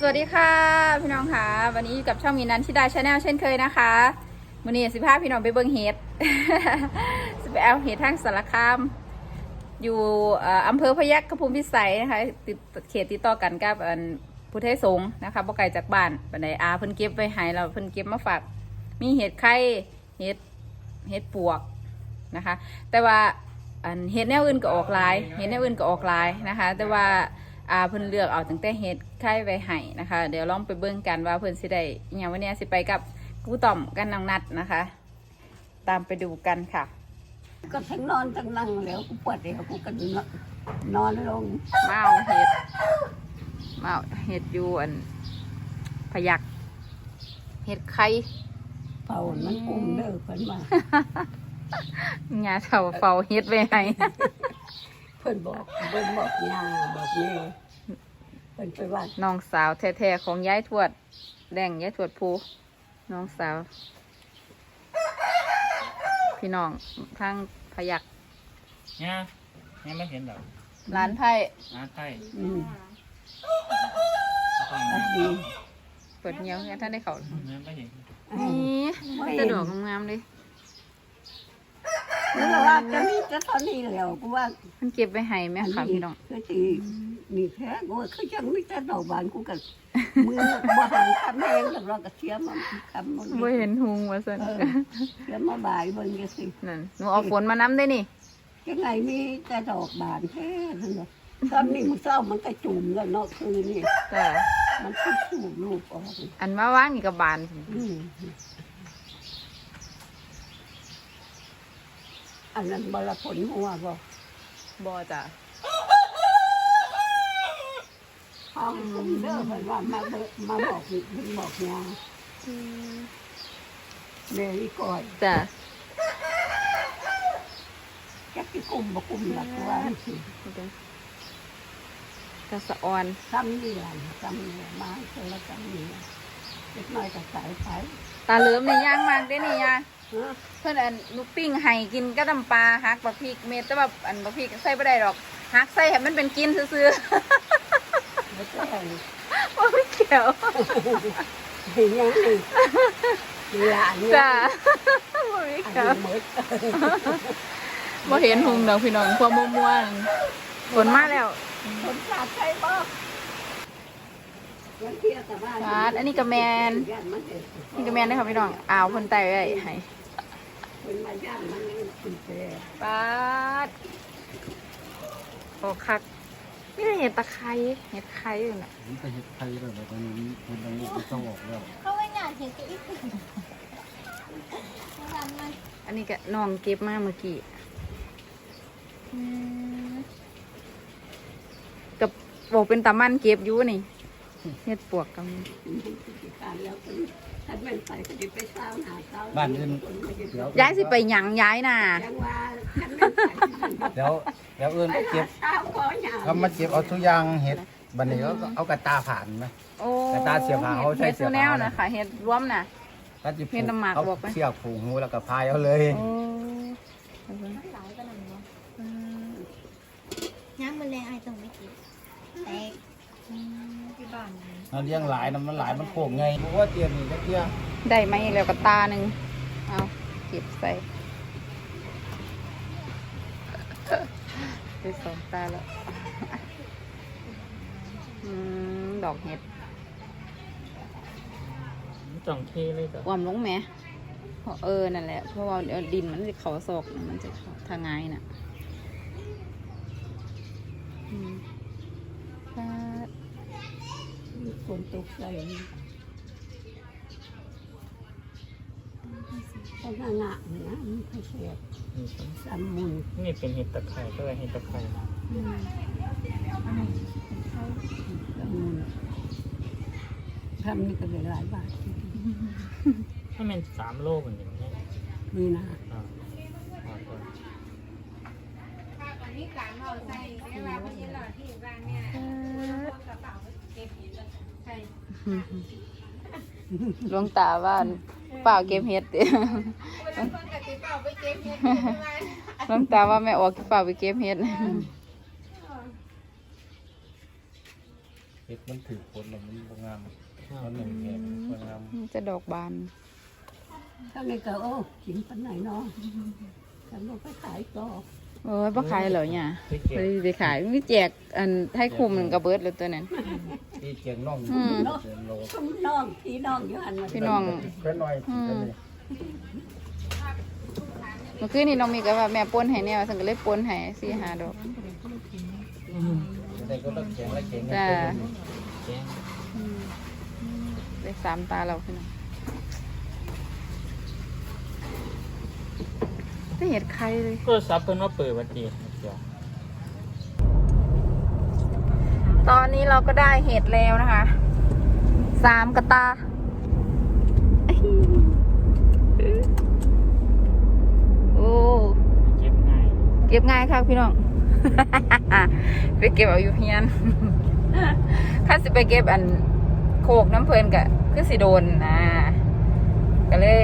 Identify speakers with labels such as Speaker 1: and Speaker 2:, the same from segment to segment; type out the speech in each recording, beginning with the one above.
Speaker 1: สวัสดีค่ะพี่น้องค่ะ วันนี้อยู่กับช่องมีนันชิดาชาแนลเช่นเคยนะคะวันนี้สิพาพี่น้องไปเบิ่งเห็ดสิไปเอาเห็ดทางสารคาม อยู่อำเภอพยัคฆภูมิพิสัยนะคะติดเขตติดต่อกันกับพุทธสงฆ์นะคะบ่ไกลจากบ้านปันไดอาเพิ่นเก็บไว้ให้เราเพิ่นเก็บมาฝากมีเห็ดไข่เห็ดเห็ดปวกนะคะ แต่ว่าเห็ดแนวอื่นก็ออกลายเห็ดแนวอื่นก็ออกลายนะคะ แต่ว่า อาเพิ่นเลือกเอาตั้งแต่เห็ดไข่ไว้ให้นะคะ เดี๋ยวลองไปเบิ่งกันว่าเพิ่นสิได้อหย่างวันนี้สิไปกับกูต่อมกันน้องนัดนะคะ ตามไปดูกันค่ะ
Speaker 2: ก็ทั้งนอนทั้งนั่งแล้วกูปวดเดี๋ยวกูก็นอนนอนลง
Speaker 1: มาเอาเห็ดมาเอาเห็ดอยู่อันพยักเห็ดไข่
Speaker 2: เป่ามันอุ้มเด้อเพิ่นมา
Speaker 1: งาเถา
Speaker 2: เพิ่นบอกเพิ่นบอกยาบอกแม่เพิ่นไปว่า
Speaker 1: น้องสาวแท้ๆของยายทวดแดงยายทวดภูน้องสาว พี่น้องทางพยัก
Speaker 3: เนี่ยเนี่ยไม่เห็นหรอก
Speaker 1: ร้านไพ่
Speaker 3: น้าใต้
Speaker 2: อืม
Speaker 3: ต้อง
Speaker 2: อันดี
Speaker 1: เปิดเงี้ยวงั้นท่านได้เขา
Speaker 3: เนี่ยไม่เห็น
Speaker 1: นี่สะดวกงามๆเลย
Speaker 2: แล้วว่าจะมีจะตอนนี้แล้วกูว่า
Speaker 1: มันเก็บไว้ให้แม่ค่ะพี่น้อง
Speaker 2: คือสิมีแพ้กูว่าคือจังมีแต่ดอกบานกูก็มือบ่หันคำแห้งแล้วเราก็เทียมมาคำมัน
Speaker 1: บ่เห็นหุงว่าซั่น
Speaker 2: เออเทียมมาบ่ายเบิ่งจังซี่
Speaker 1: นั่นหนูเอาฝนมาน้ำได้นี่
Speaker 2: ยังไงมีแต่ดอกบานแท้นั่นแหละตอนนี้มึงเศร้ามันก็จุ่มแล้วเนาะคืนนี่
Speaker 1: จ้ะ
Speaker 2: มันคือสูบลูกออก
Speaker 1: อันมาว่างนี่กับบาน
Speaker 2: อืม อันนั้นบลผลหัวบอก
Speaker 1: บ่จ้ะ
Speaker 2: ห้องคุณเด้อเพิ่นว่ามาเบิกมาบอกนี่เพิ่นบอกยาเมย์ก่อน
Speaker 1: จ้ะ
Speaker 2: จักสิกุมบ่กุมหลักว่าสิ
Speaker 1: กระสะออน
Speaker 2: ซ้ำนี่ล่ะซ้ำนี่ล่ะมาเจอแล้วซ้ำนี่ล่ะเล็กน้อยก็สายไฟ
Speaker 1: ตาเหลือมนี่ย่างมากเด้นี่ย่าง
Speaker 2: ฮะ
Speaker 1: เพิ่นอันลูกปิ้งให้กินก็น้ำปลาฮักบักพริกเม็ดแต่ว่าอันบักพริกใส่บ่ได้ดอกฮักใส่ให้มันเป็นกินซื่อ
Speaker 2: ไม่ใช่
Speaker 1: ๆบ่มีเกี่ยว
Speaker 2: เห็นยังนี่หลานเนี่ย
Speaker 1: จ้ะบ่มี
Speaker 2: อัน
Speaker 1: เกี่ยว
Speaker 2: นี้หมด
Speaker 1: บ่เห็นหุงดอกพี่น้องพวกมั่วๆฝนมาแล้ว
Speaker 2: คนสาดใช่บ่วันเที่ยวแต่ว่า
Speaker 1: สาดอันนี้ก็แมน
Speaker 2: ย่านมันเด็ด
Speaker 1: นี่ก็แม่นเด้อค่ะพี่น้องอ้าวเพิ่นไตไว้ให้
Speaker 2: เป็นมาย่านมันนี่คุณแปร
Speaker 1: ปาดโอ้คักนี่เห็ดตะไคร้เห็ดไคร้อยู่น่ะ
Speaker 4: นี่ก็เห็ดไทยแล้วแต่ตอนนี้มันต้องมันต้องออกแล้ว
Speaker 5: เขาไม่อยากเห็นตัวอีกทำมัน
Speaker 1: อันนี้ก็น้องเก็บมาเมื่อกี้กับบอกเป็นตามันเก็บอยู่นี่ เห็ดปวกกับ
Speaker 2: การแล้วเป็นถ้าเป็นไปก็จะไปเช้าหาเช้า
Speaker 4: บ้านอื่นเดี๋ยว
Speaker 1: ย้ายสิไปหยังย้ายน่ะ
Speaker 2: ยังว่าถ้าเป็นไป
Speaker 4: เดี๋ยวเดี๋ยวเอื่น
Speaker 2: ไป
Speaker 4: เก็บ
Speaker 2: เช้าขอหยา
Speaker 4: เขามาเก็บเอาทุกอย่างเห็ดบันนี้เขาก็เอากระตาผ่านไหม
Speaker 1: โอ้
Speaker 4: แต่ตาเสียบหางเขาใช้
Speaker 1: เห็ด
Speaker 4: เสียบ
Speaker 1: แนว
Speaker 4: หาง
Speaker 1: นะค่ะเห็ดรวมน่ะ
Speaker 4: ก็จะ
Speaker 1: เห็ดน้ำหมาก
Speaker 4: เอา
Speaker 1: บอกไหม
Speaker 4: เชือกผูกหูแล้วก็พายเอาเลย
Speaker 1: โอ้
Speaker 5: หลายก็นั่นเนาะน้ำมันแรงไอ้ตรงไม่กินแตกที่บ้าน
Speaker 4: เราเลี้ยงหลายนะมันหลายมันโค้งไงเพราะว่าเตรียมนี่ก็เตรียม
Speaker 1: ได้มาอีกแล้วกับตาหนึ่งเอาเก็บใส่ได้สองตาแล้วอืมดอกเห็ด
Speaker 3: จ่องเทเลยจ้ะ
Speaker 1: ความลงไหมเพราะเออ นั่นแหละ เพราะว่าเดี๋ยวดินมันจะเขาศอกมันจะเข้าทางไงายน่ะ อืมปาด
Speaker 2: คนตกใจเขาหน้าหนักนะมันเขาเสียบ
Speaker 3: นี่เป็น
Speaker 2: สามมุน
Speaker 3: นี่เป็นเห็ดตะไคร้ก็เลยเห็ดตะไคร้
Speaker 1: อืม
Speaker 2: สามมุนทำนี่ก็เลยหลายบาท
Speaker 3: ถ้าเป็นสามโลเหมือนอย่างนี้
Speaker 2: นี่นะ
Speaker 3: อ่าอ่าก่อน
Speaker 1: หลวงตาว่าเปล่าเก็บเห็ดเด้หลวงตาว่าแม่ออกเปล่าไปเก็บเห็ด
Speaker 4: เห็ดมันถือผลแล้วมันบ่งามมันหนึ่งแก่บ่งาม
Speaker 1: มันจะดอกบาน
Speaker 2: ถ้าไงก็โอ้กินปันไหนเนาะฉันบอกไปขายต่อ
Speaker 1: โอ้ยบ่ขายเหรอเนี่ย
Speaker 3: ไปเก็
Speaker 1: ไป
Speaker 3: บ
Speaker 1: ไปขายมีแจกอันให้คุมกับเบิร์ดเลยตัวนั้น
Speaker 4: ที่เกียงน่อง
Speaker 1: อืม
Speaker 4: เกียงโล
Speaker 2: ชุ่มน้องพี่น้องอยู่หันมา
Speaker 1: พี่น้อง
Speaker 4: เพิ่นหน่อย
Speaker 1: อืม
Speaker 4: เพิ่นนี่
Speaker 1: เมื่อคืนนี้น้องมีก็ว่าแม่ปนให้แนวฉันก็เลยปนให้สี่ห้าดอก
Speaker 4: จะได้ก็ละแข็งละแข็ง
Speaker 1: จ้า
Speaker 3: แกง
Speaker 1: ได้สามตาเราพี่น้อง ไม่เห็นใครเลย
Speaker 3: ก็ซับเพิ่นว่าเปิดวันดีเดี๋ยว
Speaker 1: ตอนนี้เราก็ได้เห็ดแล้วนะคะสามกระตา โอ้
Speaker 3: เก็บง่าย
Speaker 1: เก็บง่ายค่ะพี่น้อง ไปเก็บเอาอยู่เพียนถ้าสิไปเก็บอันโคกน้ำเพลินกะคือสิโดนอ่าก็เลย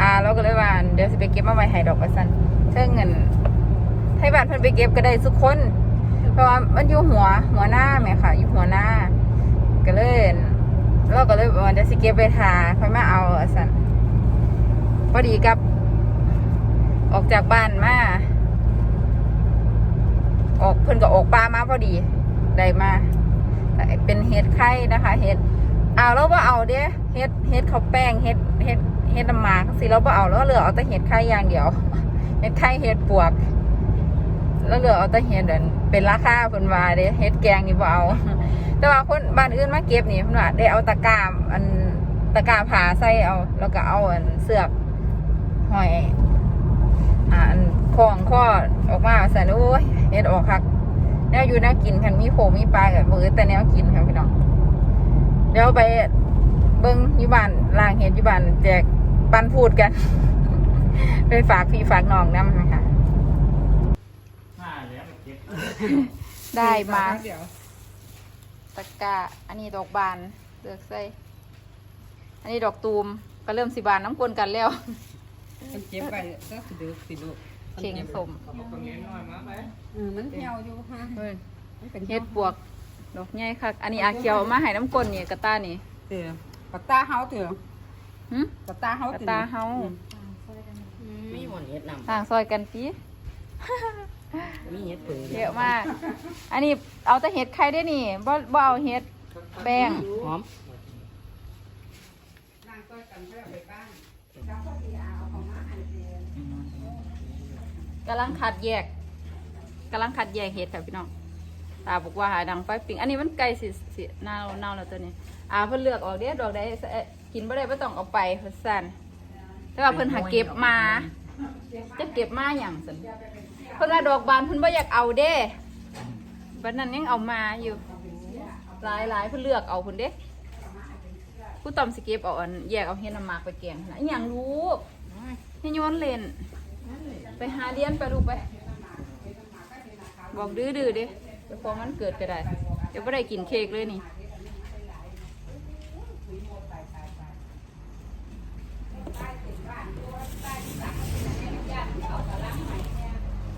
Speaker 1: อ่าเราก็เลยว่าเดี๋ยวสิไปเก็บมาไว้ให้ดอกประสันเท่าเงินให้บ้านเพิ่นไปเก็บก็ได้ทุกคน เพราะว่ามันอยู่หัวหัวหน้าแม่ค่ะ อยู่หัวหน้า ก็เลยเราก็เลยว่าเดี๋ยวสิเก็บไปทาค่อยมาเอาอะสันพอดีกับ ออกจากบ้านมาออกเพิ่นก็ออกปลามาพอดีได้มาเป็นเห็ดไข่นะคะ เห็ดเอาแล้วว่าเอาเด้เห็ดเห็ดข้าวแป้งเห็ด เห็ดเห็ดน้ำหมากสิเราบ่เอาแล้วเหลือเอาแต่เห็ดไข่อย่างเดียวเห็ดไข่เห็ดปวก แล้วเหลือเอาแต่เห็ดอันเป็นราคาเพิ่นว่าเด้เห็ดแกงนี่บ่เอา แต่ว่าคนบ้านอื่นมาเก็บนี่เพิ่นว่าได้เอาตะกร้าอันตะกร้าผ่าใส่เอา แล้วก็เอาอันเสือกหอยอ่าอันของข้อออกมาสันโอ้ยเฮ็ดออกคักแนวอยู่แนวกินคันมีโขมมีปลากับมือแต่แนวกินค่ะพี่น้องเดี๋ยวไป เบิ้งอยู่บ้านล่างเฮ็ดอยู่บ้านแจกปันพูดกัน ไปฝากพี่ฝากน้องน้ำนะคะ
Speaker 3: ห้าแล้วไปเก็บ
Speaker 1: ได้มาตะกร้าอันนี้ดอกบานเลือกใส่อันนี้ดอกตูมก็เริ่มสิบานน้ำกลนกันแล้ว
Speaker 2: มันเจ็บไปก็สิดูสิลูก
Speaker 1: เข่งสม
Speaker 2: เออมันเหี่ยวอยู่ฮะ
Speaker 1: เฮ้ย
Speaker 2: มันเป็น
Speaker 1: เฮ็ดปวกดอกใหญ่คักอันนี้อาเขียวเอามาให้น้ำกลนนี่กระตานี่
Speaker 2: เตือปะตาเฮาเตือ
Speaker 1: หึ
Speaker 2: ปะตาเฮาก
Speaker 1: ระ
Speaker 2: เตือ
Speaker 1: ตาเฮา
Speaker 5: มีหมอนเห็ดน
Speaker 1: ต่างซอยกันปีำ
Speaker 5: มีเห็ดเผือ
Speaker 1: เยอะมาก อันนี้เอาแต่เห็ดไข่ได้นี่บ่บ่เอาเห็ดแป้ง
Speaker 5: หอม
Speaker 1: กำลังขัดแยกกำลังขัดแยกเห็ดค่ะพี่น้อง ตาบอกว่าหาดังไฟปิงอันนี้มันไกลสิสิเน่าเน่าแล้วตัวนี้อ่าเพิ่นเลือกออกเด้ดอกใดเอ่อกินบ่ได้บ่ต้องเอาไปเพิ่นสั่นแต่ว่าเพิ่นหาเก็บมา จะเก็บมาอย่างสันเพิ่นว่าดอกบานเพิ่นบ่อยากเอาเด้บัดนั้นยังเอามาอยู่หลายหลายเพิ่นเลือกเอาเพิ่นเด้ผู้ตอมสเก็บเอาอันแยกเอาเฮนมากไปแกงนะอย่างลูกให้ย้อนเลนไปหาเรียนไปลูกไป บอกดื้อๆเด้ ไปพอมันเกิดก็ได้ เดี๋ยวไม่ได้กินเค้กเลยนี่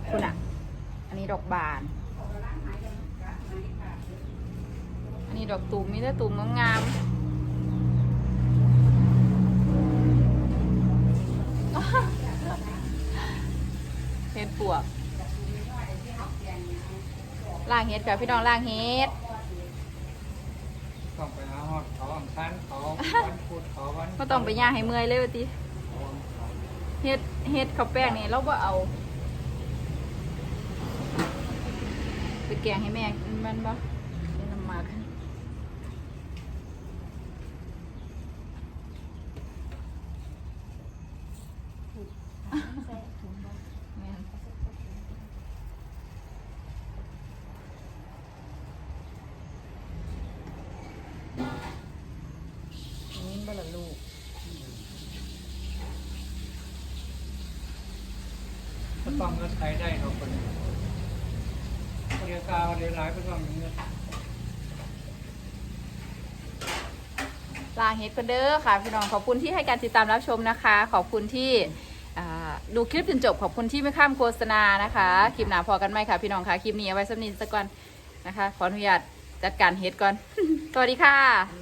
Speaker 1: คุณอะ อันนี้ดอกบาน อันนี้ดอกตูมมีแต่ตูมงามๆ ล่างเห็ดกับพี่น้องล่างเห็ด
Speaker 3: ต้องไปหาฮอดเขาอังคารเขาวันพุธเขาวัน
Speaker 1: ก็ต้องไปย่างให้เมื่อยเลยว่าติเห็ดเห็ดข้าวแป้งนี่เราบ่เอาไปแกงให้แม่แมันบ่เป็นน้ำหมากแม่นนี่บ่ละลูก
Speaker 3: ก็ต้องเงินใช้ได้เราคนนี้เรียกาวเรียกหลายก็ต้องมีเงิน
Speaker 1: ลาเฮดกันเด้อค่ะ พี่น้องขอบคุณที่ให้การติดตามรับชมนะคะ ขอบคุณที่ดูคลิปจนจบขอบคุณที่ไม่ข้ามโฆษณานะคะ คลิปหนาพอกันไหมค่ะ พี่น้องคะคลิปนี้เอาไว้สำนินสักก่อนนะคะ ขออนุญาตจัดการเฮดก่อน สวัสดีค่ะ